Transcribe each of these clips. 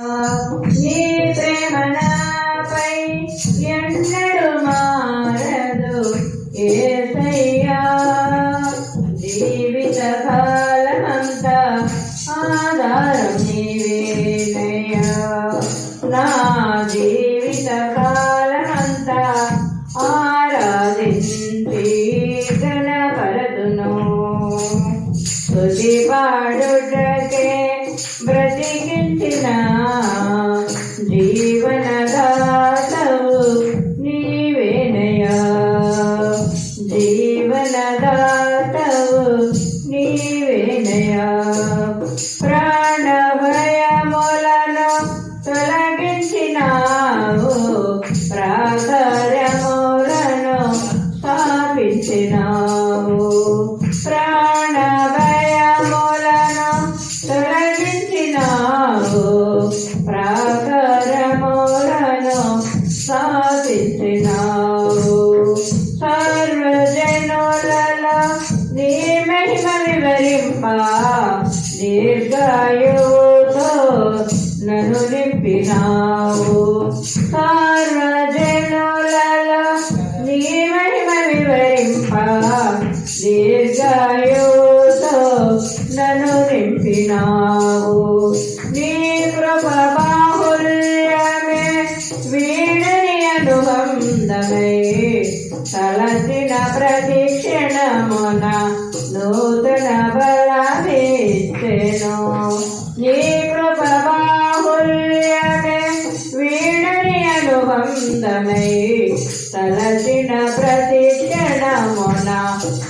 Uh, ye premana pai ಜೀವನದಾತವು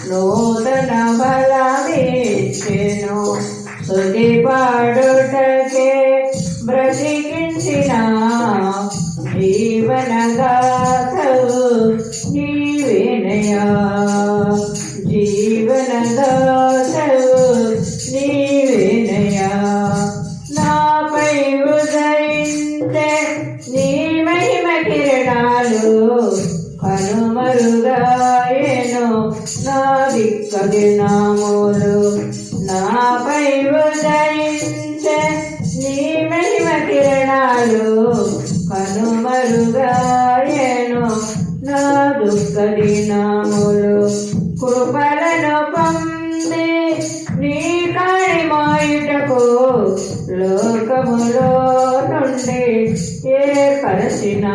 Lord నీ మహిమ కిరణాలు కనుమరుగాయను. నా దుఃఖ దినాములు కృపలను పొంది నీ కాయమాయుటకు లోకములో నుండి ఏ పరచినా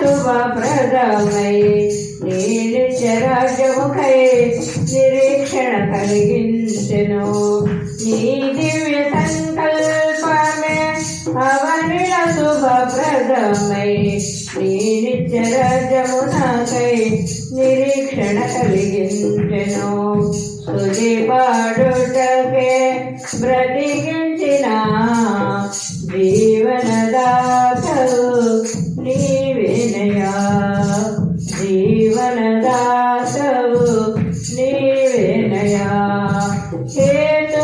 शुभप्रदमये नीलचराजमुखये निरीक्षणकलिगिन्तनो नी दिव्यसङ्कल्पमे अवनिल शुभप्रदमये नीलचराजमुनाकै निरीक्षणकलिगिन्तनो स्तुतिपाडुटके व्रति சேட்ட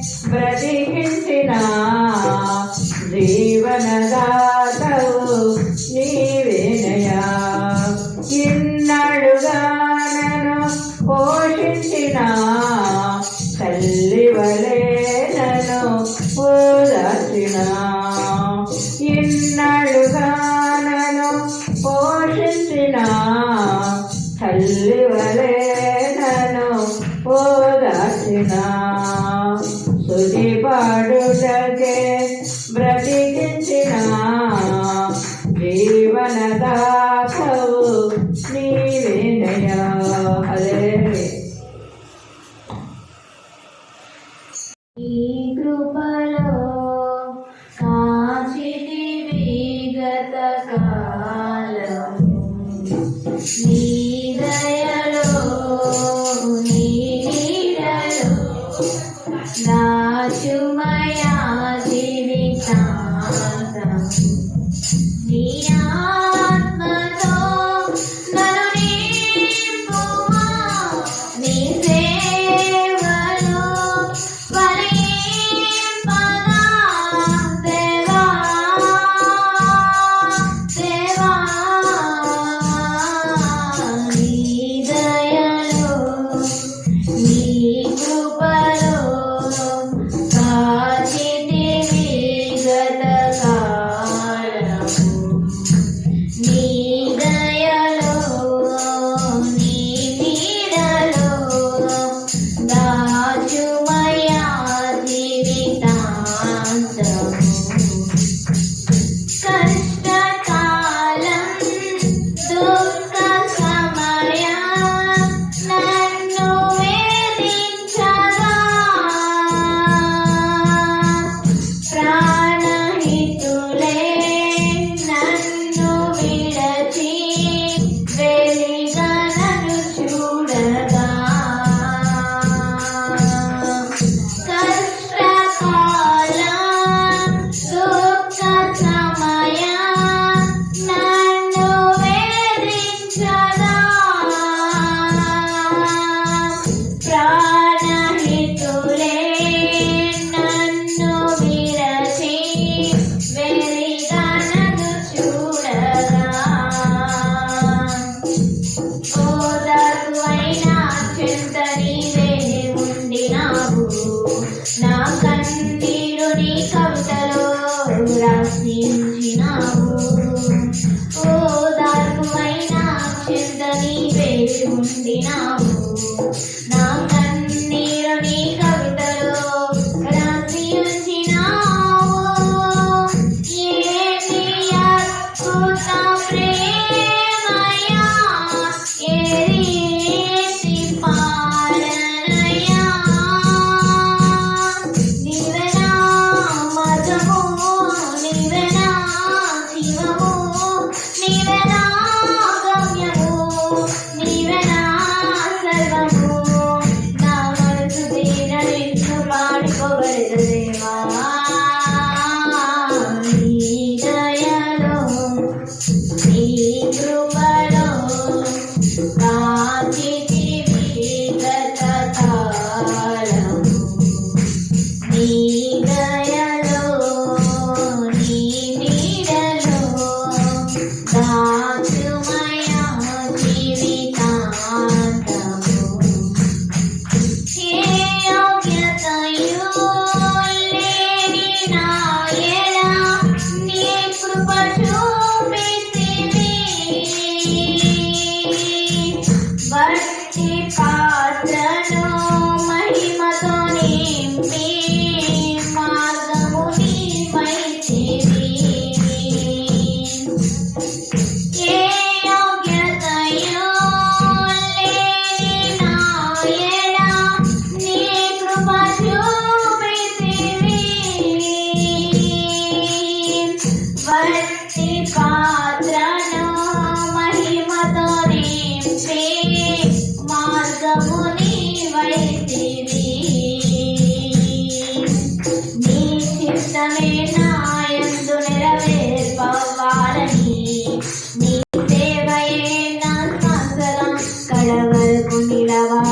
व्रजेः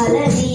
నిలవాలని నీ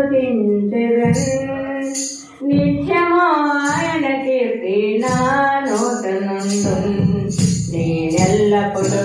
స్మృతించవే నిత్యము ఆయన కీర్తి నా నోటనందు నేనెల్లప్పుడూ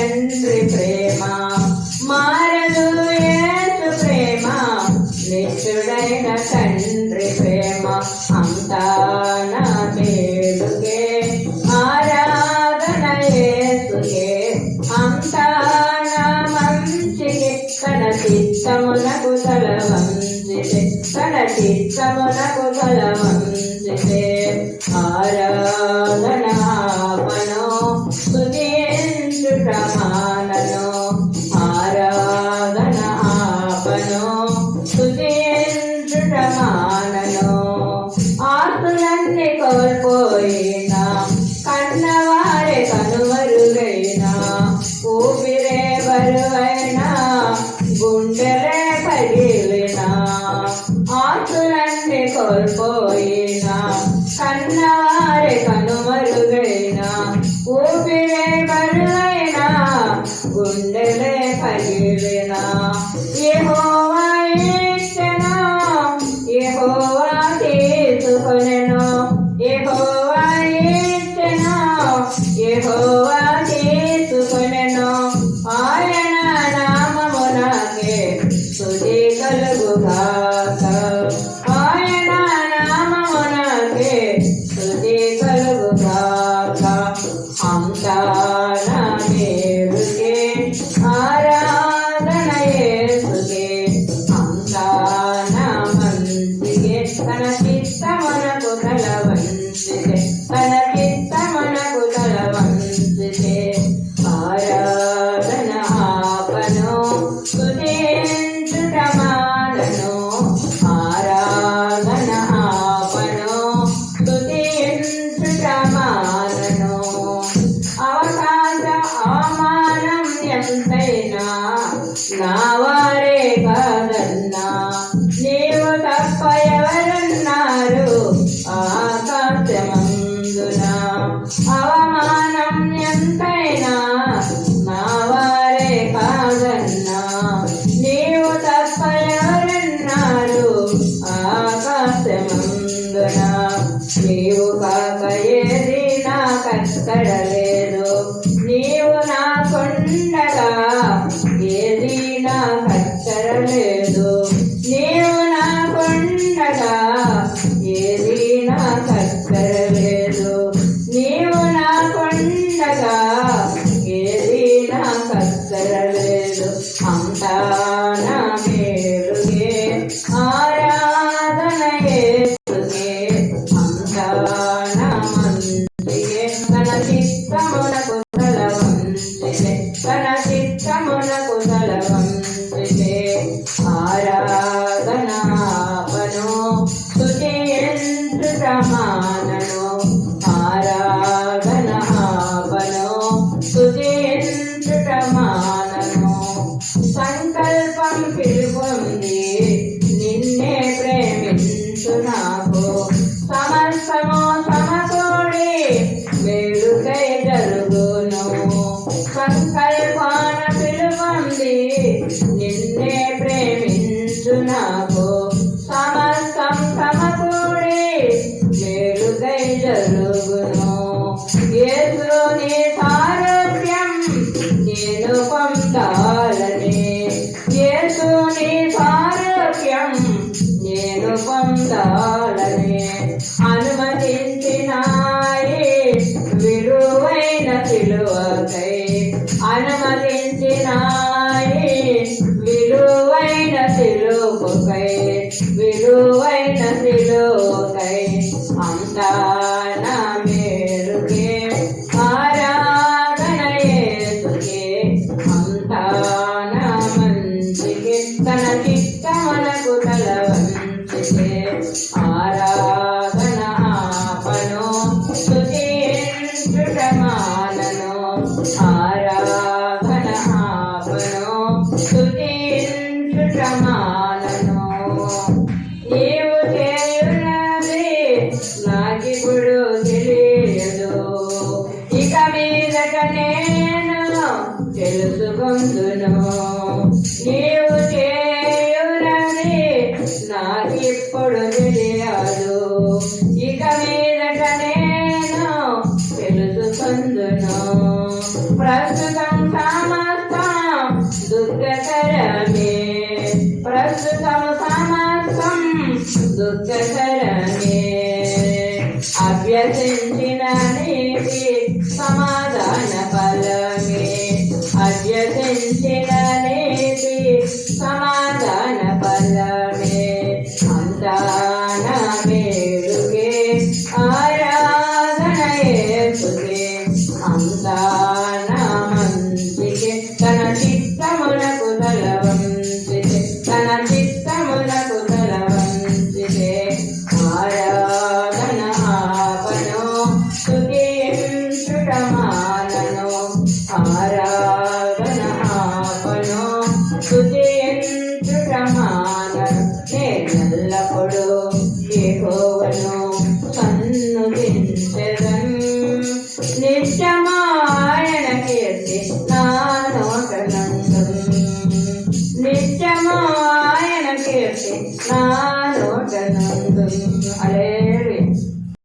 తండ్రి ప్రేమ మారదు ఏసు ప్రేమ నిత్యుడైన తండ్రి ప్రేమ అంతా నా పేరుకే ఆరాధన ఏసుకే అంతా నా మంచికి. తన చిత్తమునకు తల మంచిది తన చిత్తమునకు తల ภาษา ಬರೆದು నిలబడాలని అనుమతించినాయే. విలువైన విలువకై అనుమతించినాయే. విలువైన సిలువకై విలువైన సిలువకై. అంతా నా మేలుకే pés, né? para comprar esta